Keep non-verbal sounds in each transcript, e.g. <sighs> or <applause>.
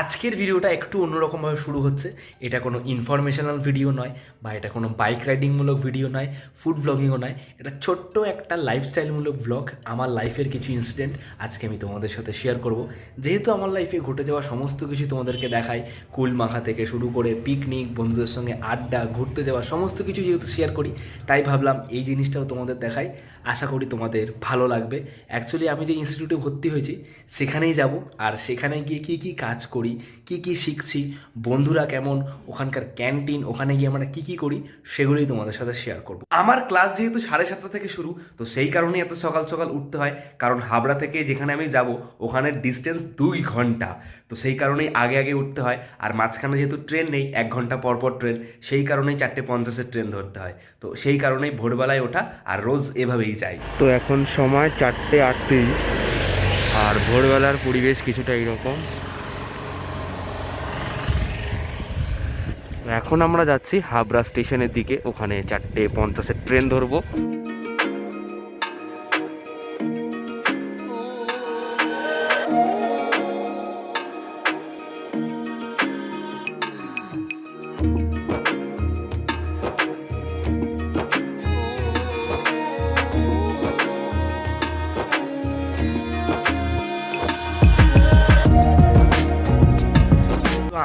আজকের ভিডিওটা একটু অন্যরকমভাবে শুরু হচ্ছে। এটা কোনো ইনফরমেশনাল ভিডিও নয় বা এটা কোনো বাইক রাইডিংমূলক ভিডিও নয় ফুড ব্লগিংও নয়। এটা ছোট্ট একটা লাইফস্টাইলমূলক ব্লগ আমার লাইফের কিছু ইনসিডেন্ট আজকে আমি তোমাদের সাথে শেয়ার করব। যেহেতু আমার লাইফে ঘটে যাওয়া সমস্ত কিছু তোমাদেরকে দেখাই কুল মাখা থেকে শুরু করে পিকনিক বন্ধুদের সঙ্গে আড্ডা, ঘুরতে যাওয়া, সমস্ত কিছু যেহেতু শেয়ার করি, তাই ভাবলাম এই জিনিসটাও তোমাদের দেখাই। আশা করি তোমাদের ভালো লাগবে। অ্যাকচুয়ালি আমি যে ইনস্টিটিউটে ভর্তি হয়েছি, সেখানেই যাব। আর সেখানে গিয়ে কী কী কাজ করি কি কি শিখছি? বন্ধুরা কেমন? ওখানকার ক্যান্টিন, ওখানে গিয়ে আমরা কি কি করি? সেগুলোই তোমাদের সাথে শেয়ার করব। আমার ক্লাস যেহেতু সাড়ে সাতটা থেকে শুরু, তো সেই কারণেই এত সকাল সকাল উঠতে হয়। কারণ হাবড়া থেকে যেখানে আমি যাব, ওখানের ডিস্টেন্স দুই ঘণ্টা। তো সেই কারণেই আগে আগে উঠতে হয়। আর মাঝখানে যেহেতু ট্রেন নেই, এক ঘণ্টা পর পর ট্রেন সেই কারণেই চারটে পঞ্চাশের ট্রেন ধরতে হয়। তো সেই কারণেই ভোরবেলায় ওঠা আর রোজ এভাবেই যাই। তো এখন সময় চারটে আটত্রিশ। আর ভোরবেলার পরিবেশ কিছুটা এইরকম এখন আমরা যাচ্ছি হাবড়া স্টেশনের দিকে। ওখানে চারটে পঞ্চাশের ট্রেন ধরবো।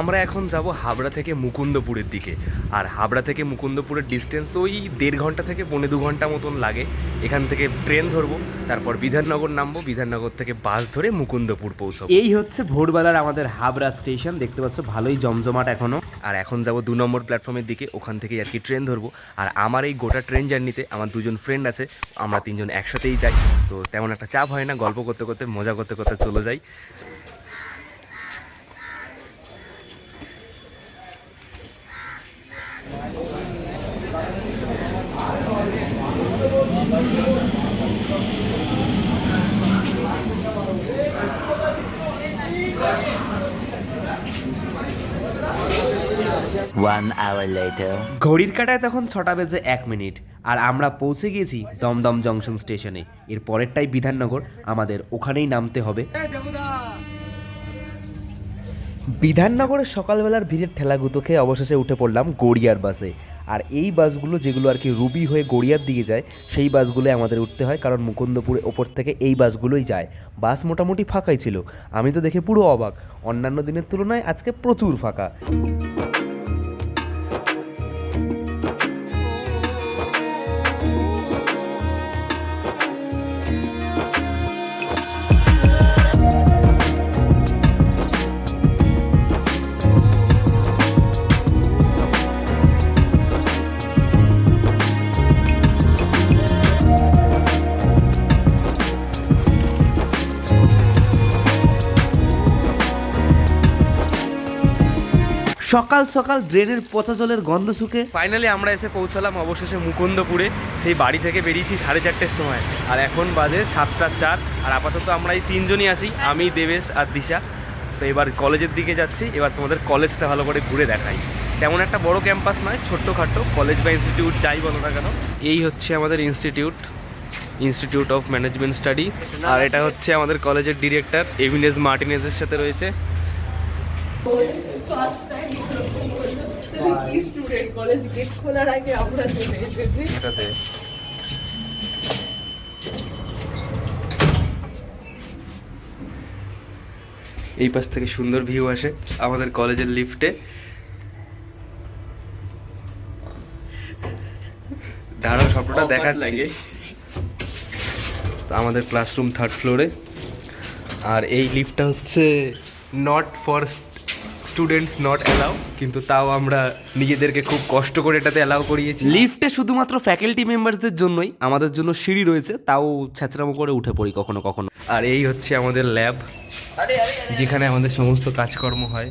আমরা এখন যাব হাবড়া থেকে মুকুন্দপুরের দিকে। আর হাবড়া থেকে মুকুন্দপুরের ডিস্টেন্স ওই দেড় ঘণ্টা থেকে পৌনে দু ঘণ্টা মতন লাগে। এখান থেকে ট্রেন ধরবো তারপর বিধাননগর নামবো বিধাননগর থেকে বাস ধরে মুকুন্দপুর পৌঁছবো। এই হচ্ছে ভোরবেলার আমাদের হাবড়া স্টেশন দেখতে পাচ্ছ ভালোই জমজমাট এখনও আর এখন যাব দু নম্বর প্ল্যাটফর্মের দিকে ওখান থেকে আর কি ট্রেন ধরবো। আর আমার এই গোটা ট্রেন জার্নিতে আমার দুজন ফ্রেন্ড আছে আমরা তিনজন একসাথেই যাই। তো তেমন একটা চাপ হয় না গল্প করতে করতে মজা করতে করতে চলে যাই। One hour later. ঘড়ির কাটায় তখন ছটা বেজে এক মিনিট, আর আমরা পৌঁছে গিয়েছি দমদম জংশন স্টেশনে। এর পরেরটাই বিধাননগর, আমাদের ওখানেই নামতে হবে। বিধাননগরের সকালবেলার ভিড়ের ঠেলাগুতো খেয়ে অবশেষে উঠে পড়লাম গড়িয়ার বাসে। আর এই বাসগুলো যেগুলো আর কি রুবি হয়ে গড়িয়ার দিকে যায়, সেই বাসগুলো আমাদের উঠতে হয়, কারণ মুকুন্দপুরে ওপর থেকে এই বাসগুলোই যায়। বাস মোটামুটি ফাঁকাই ছিল। আমি তো দেখে পুরো অবাক। অন্যান্য দিনের তুলনায় আজকে প্রচুর ফাঁকা। সকাল সকাল ড্রেনের পচা জলের গন্ধ শুকে। ফাইনালি আমরা এসে পৌঁছালাম অবশেষে মুকুন্দপুরে, সেই বাড়ি থেকে বেরিয়েছি সাড়ে চারটের সময়। আর এখন বাজে সাতটা চার, আর আপাতত আমরা এই তিনজনই আসি আমি, দেবেশ আর দিশা। তো এবার কলেজের দিকে যাচ্ছি, এবার তোমাদের কলেজটা ভালো করে ঘুরে দেখাই। তেমন একটা বড় ক্যাম্পাস নয় ছোট্টখাটো কলেজ বা ইনস্টিটিউট যাই বলো না কেন। এই হচ্ছে আমাদের institute institute of management study আর এটা হচ্ছে আমাদের কলেজের ডিরেক্টর এভিনেস মার্টিনেজের সাথে রয়েছে। স্টুডেন্ট কলেজ গেট খোলার আগে আমরা চলে এসেছি এটাতে এই পাশ থেকে সুন্দর ভিউ আসে আমাদের কলেজের লিফটে দাঁড়াও স্বপ্নটা দেখাচ্ছি। তো আমাদের ক্লাসরুম থার্ড ফ্লোরে আর এই লিফটটা হচ্ছে not for students not allow কিন্তু তাও আমরা নিজেদেরকে খুব কষ্ট করে এটাতে অ্যালাউ করিয়েছি। লিফটে শুধুমাত্র ফ্যাকাল্টি মেম্বারসদের জন্যই আমাদের জন্য সিঁড়ি রয়েছে তাও ছ্যাঁচড়ামো করে উঠে পড়ি কখনো কখনো। আর এই হচ্ছে আমাদের ল্যাব যেখানে আমাদের সমস্ত কাজকর্ম হয়।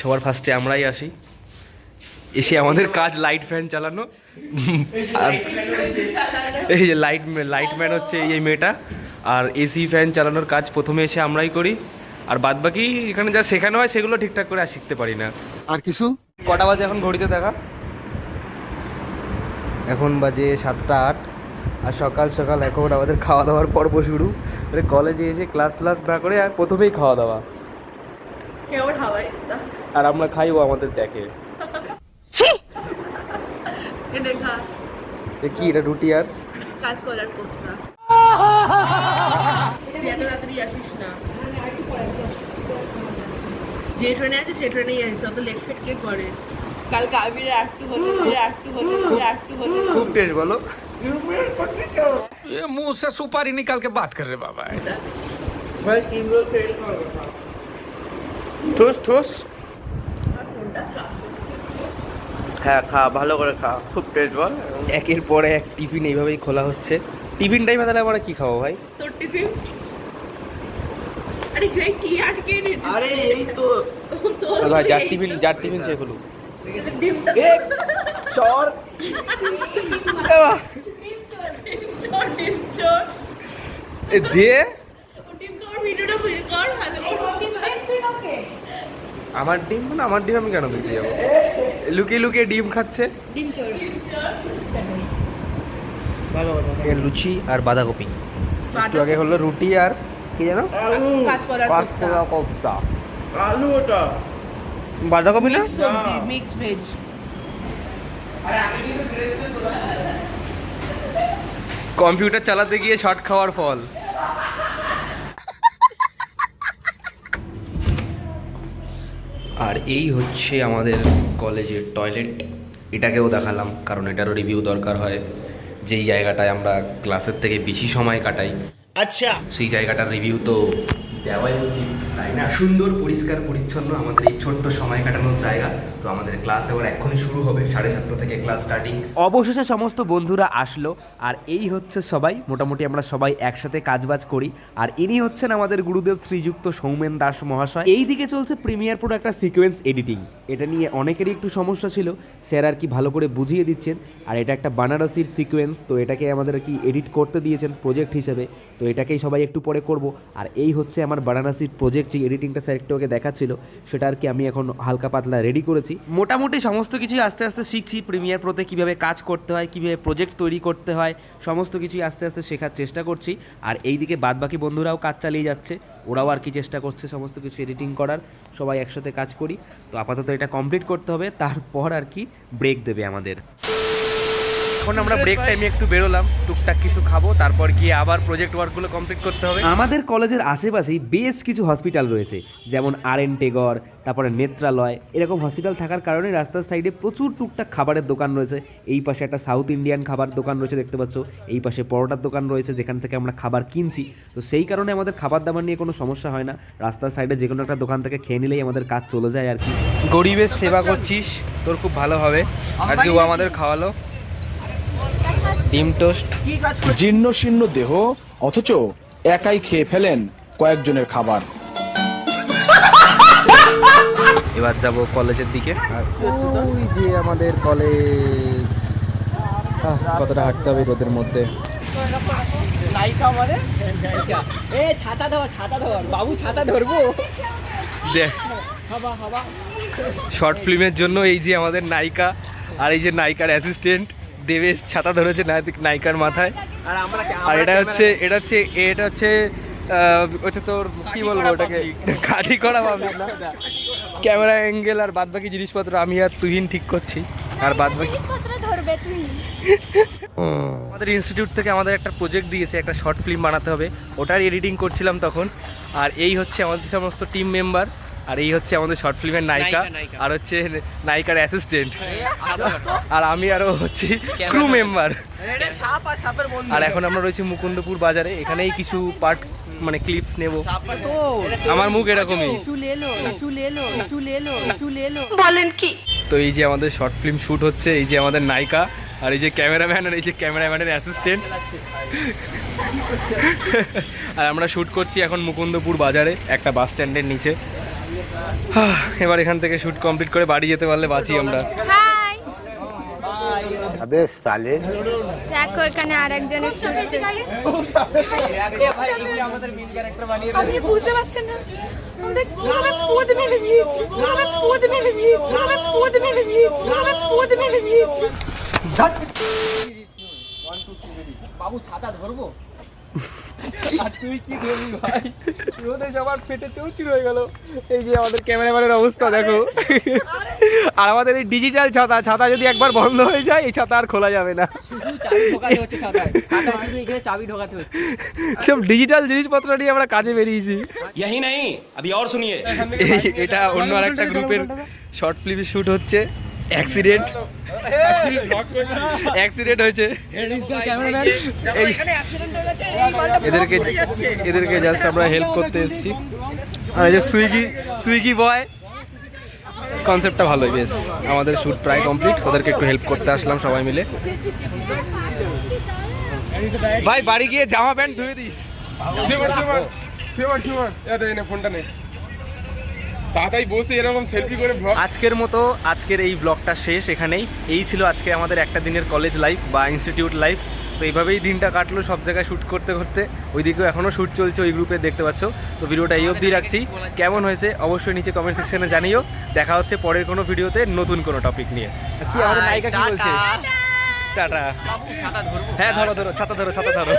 সবার ফার্স্টে আমরাই আসি। এসে আমাদের কাজ লাইট ফ্যান চালানো। আর এই যে লাইট লাইট ম্যান হচ্ছে এই এই মেয়েটা। আর এসি ফ্যান চালানোর কাজ প্রথমে এসে আমরাই করি। আর বাদ বাকি এখানে যা শেখানো হয় সেগুলো ঠিকঠাক করে আর শিখতে পারি না। আর কিছু? কটা বাজে এখন ঘড়িতে দেখা? এখন বাজে সাতটা আট আর সকাল সকাল এখন আমাদের খাওয়া দাওয়ার পর্ব শুরু। মানে কলেজে এসে ক্লাস ক্লাস না করে আর প্রথমেই খাওয়া দাওয়া আর আমরা খাইও আমাদের দেখে এটা কি এটা রুটি আর? কাজ করার না। যে ট্রেনে আছে সেই ট্রেনেই আসিস অত লেট ফেট কে করে কালকে আবিরে একটু হতে ধীরে একটু হতে ধীরে একটু হতে খুব টেস্ট বলো ये मुंह से सुपारी निकाल के बात कर रहे बाबा ভাই তিন রোল তেল ঠোস ঠোস ফোনটা স্লাপ হ্যাঁ খা ভালো করে খা খুব টেস্ট বল একের পরে এক টিফিন এইভাবেই খোলা হচ্ছে টিফিন টাইমে তাহলে আমরা কি খাবো ভাই তোর টিফিন আরে কি আটকে নিয়েছিস আরে এই তো। ভাই যার টিফিন। যার টিফিন সে হলো চর। চোর ডিম চোর এ দিয়ে ও ডিম তোর ভিডিওটা ভিডিও কর ভালো করে। আমার ডিম মানে আমার ডিম আমি কেন দিতে যাব লুকিয়ে লুকিয়ে ডিম খাচ্ছে। ডিম চোর। লুচি আর বাঁধাকপি। একটু আগে হলো রুটি আর কি জানো কাজ করার কোফতা কোপ্তা। আলু ওটা। বাঁধাকপি না। সবজি মিক্স ভেজ কম্পিউটার চালাতে গিয়ে শর্ট খাওয়ার ফল। আর এই হচ্ছে আমাদের কলেজের টয়লেট এটাকেও দেখালাম কারণ এটারও রিভিউ দরকার হয়। যেই জায়গাটায় আমরা ক্লাসের থেকে বেশি সময় কাটাই। আচ্ছা। সেই জায়গাটার রিভিউ তো দেওয়াই উচিত। তাই না? সুন্দর, পরিষ্কার, পরিচ্ছন্ন আমাদের এই ছোট্ট সময় কাটানোর জায়গা। তো আমাদের ক্লাস এবার এক্ষুনি শুরু হবে, সাড়ে সাতটা থেকে ক্লাস স্টার্টিং অবশেষে সমস্ত বন্ধুরা আসলো, আর এই হচ্ছে সবাই, মোটামুটি আমরা সবাই একসাথে কাজবাজ করি। আর ইনি হচ্ছেন আমাদের গুরুদেব শ্রীযুক্ত সৌমেন দাস মহাশয়। এই দিকে চলছে প্রিমিয়ার প্রো একটা সিকোয়েন্স এডিটিং এটা নিয়ে অনেকেরই একটু সমস্যা ছিল, স্যার আর কি ভালো করে বুঝিয়ে দিচ্ছেন। আর এটা একটা বানারসির সিকোয়েন্স তো এটাকে আমাদের কি এডিট করতে দিয়েছেন প্রজেক্ট হিসেবে। তো এটাকেই সবাই একটু পরে করব। আর এই হচ্ছে আমার বারাণসীর প্রজেক্ট যে এডিটিংটা স্যার একটু আগে দেখাচ্ছিল, সেটা আর কি আমি এখন হালকা পাতলা রেডি করেছি। মোটামুটি সমস্ত কিছুই আস্তে আস্তে শিখছি প্রিমিয়ার প্রোতে কীভাবে কাজ করতে হয়, কীভাবে প্রজেক্ট তৈরি করতে হয়, সমস্ত কিছুই আস্তে আস্তে শেখার চেষ্টা করছি। আর এইদিকে বাদবাকি বন্ধুরাও কাজ চালিয়ে যাচ্ছে, ওরাও আর কি চেষ্টা করছে সমস্ত কিছু এডিটিং করার, সবাই একসাথে কাজ করি। তো আপাতত এটা কমপ্লিট করতে হবে, তারপর আর কি ব্রেক দেবে আমাদের। এখন আমরা ব্রেক টাইমে একটু বেরোলাম টুকটাক কিছু খাব তারপর গিয়ে আবার প্রজেক্ট ওয়ার্কগুলো কমপ্লিট করতে হবে। আমাদের কলেজের আশেপাশেই বেশ কিছু হসপিটাল রয়েছে যেমন আর এন টেগর তারপরে নেত্রালয় এরকম হসপিটাল থাকার কারণে রাস্তার সাইডে প্রচুর টুকটাক খাবারের দোকান রয়েছে। এই পাশে একটা সাউথ ইন্ডিয়ান খাবার দোকান রয়েছে দেখতে পাচ্ছ। এই পাশে পরোটার দোকান রয়েছে যেখান থেকে আমরা খাবার কিনছি। তো সেই কারণে আমাদের খাবার দাবার নিয়ে কোনো সমস্যা হয় না। রাস্তার সাইডে যে কোনো একটা দোকান থেকে খেয়ে নিলেই আমাদের কাজ চলে যায় আর কি। গরিবের সেবা করছিস তোর খুব ভালো হবে। আজকে ও আমাদের খাওয়ালো। ডিম টোস্ট। জীর্ণ শীর্ণ দেহ অথচ একাই খেয়ে ফেলেন কয়েকজনের খাবার। এবার যাব কলেজের দিকে। আর ওই যে আমাদের কলেজ। কতটা হাঁটতে হবে রোদের মধ্যে। এ ছাতা ধর ছাতা ধর। বাবু ছাতা ধরবো? দেখ শর্ট ফিল্মের জন্য এই যে আমাদের নায়িকা আর এই যে নায়িকার অ্যাসিস্ট্যান্ট দেবেশ ছাতা ধরেছে নায়িক- নায়িকার মাথায়। আর এটা হচ্ছে এটা হচ্ছে এটা হচ্ছে হচ্ছে তোর কি বলব ওটাকে? কাঠি করা পাবলিক না? ক্যামেরা অ্যাঙ্গেল আর বাদ বাকি জিনিসপত্র আমি আর তুহিন ঠিক করছি। আর বাদ বাকি আমাদের ইনস্টিটিউট থেকে আমাদের একটা প্রজেক্ট দিয়েছে একটা শর্ট ফিল্ম বানাতে হবে। ওটার এডিটিং করছিলাম তখন। আর এই হচ্ছে আমাদের সমস্ত টিম মেম্বার আর এই হচ্ছে আমাদের শর্ট ফিল্মের নায়িকা আর হচ্ছে নায়িকার অ্যাসিস্ট্যান্ট আর আমি আরও হচ্ছি ক্রু মেম্বার আর সাপের বন্ধু। আর এখন আমরা রয়েছি মুকুন্দপুর বাজারে এখানেই কিছু পার্ট মানে ক্লিপস নেব। তো আমার মুখ এরকমই। ইসু লেলো তো এই যে আমাদের শর্ট ফিল্ম শ্যুট হচ্ছে এই যে আমাদের নায়িকা আর এই যে ক্যামেরাম্যান আর এই যে ক্যামেরাম্যানের অ্যাসিস্ট্যান্ট আর আমরা শ্যুট করছি এখন মুকুন্দপুর বাজারে একটা বাস স্ট্যান্ডের নিচে। <sighs> এবার এখান থেকে শ্যুট কমপ্লিট করে বাড়ি যেতে পারলে বাঁচি আমরা। আবে সালে দেখো এখানে আরেকজনের ছুটছে আপনি বুঝতে পারছেন না। আমাদের কীভাবে পদ মেলে দিয়েছি কীভাবে পদ মেলে দিয়েছি কীভাবে পদ মেলে দিয়েছি কীভাবে পদ মেলে দিয়েছি বাবু ছাতা ধরবো? আর তুই কি ধরবি ভাই রোদে সবার পেটে চৌচির হয়ে গেল এই যে আমাদের ক্যামেরাম্যানের অবস্থা দেখো আর আমাদের এই ডিজিটাল ছাতা ছাতা যদি একবার বন্ধ হয়ে যায় এই ছাতা আর খোলা যাবে না শুধু চাবি ঢোকাতে হচ্ছে ছাতায় ছাতায় শুধু এখানে চাবি ঢোকাতে হচ্ছে সব ডিজিটাল জিনিসপত্র নিয়ে আমরা কাজে বেরিয়েছি यही नहीं अभी और सुनिए এই- এটা অন্য আর একটা গ্রুপের শর্ট ফিল্মে শুট হচ্ছে অ্যাক্সিডেন্ট অ্যাক্সিডেন্ট হয়েছে। এই এদেরকে এদেরকে জাস্ট আমরা হেল্প করতে এসেছি। আর এই যে সুইগি সুইগি বয় কনসেপ্টটা ভালোই বেশ। আমাদের শ্যুট প্রায় কমপ্লিট ওদেরকে একটু হেল্প করতে আসলাম সবাই মিলে। ভাই বাড়ি গিয়ে জামা প্যান্ট ধুয়ে দিস। ফোনটা নে। তাতাই বসে এরকম সেলফি করে ব্লগ আজকের মতো আজকের এই ব্লগটা শেষ এখানেই। এই ছিল আজকে আমাদের একটা দিনের কলেজ লাইফ বা ইনস্টিটিউট লাইফ তো এইভাবেই দিনটা কাটলো সব জায়গায় শ্যুট করতে করতে। ওইদিকেও এখনও শ্যুট চলছে ওই গ্রুপে দেখতে পাচ্ছ। তো ভিডিওটা এই অবধি রাখছি। কেমন হয়েছে অবশ্যই নিচে কমেন্ট সেকশনে জানিও। দেখা হচ্ছে পরের কোনো ভিডিওতে নতুন কোনো টপিক নিয়ে। কি আমাদের নায়িকা কি বলছে? টাটা। হ্যাঁ ধরো ধরো ছাতা ধরো ছাতা ধরো।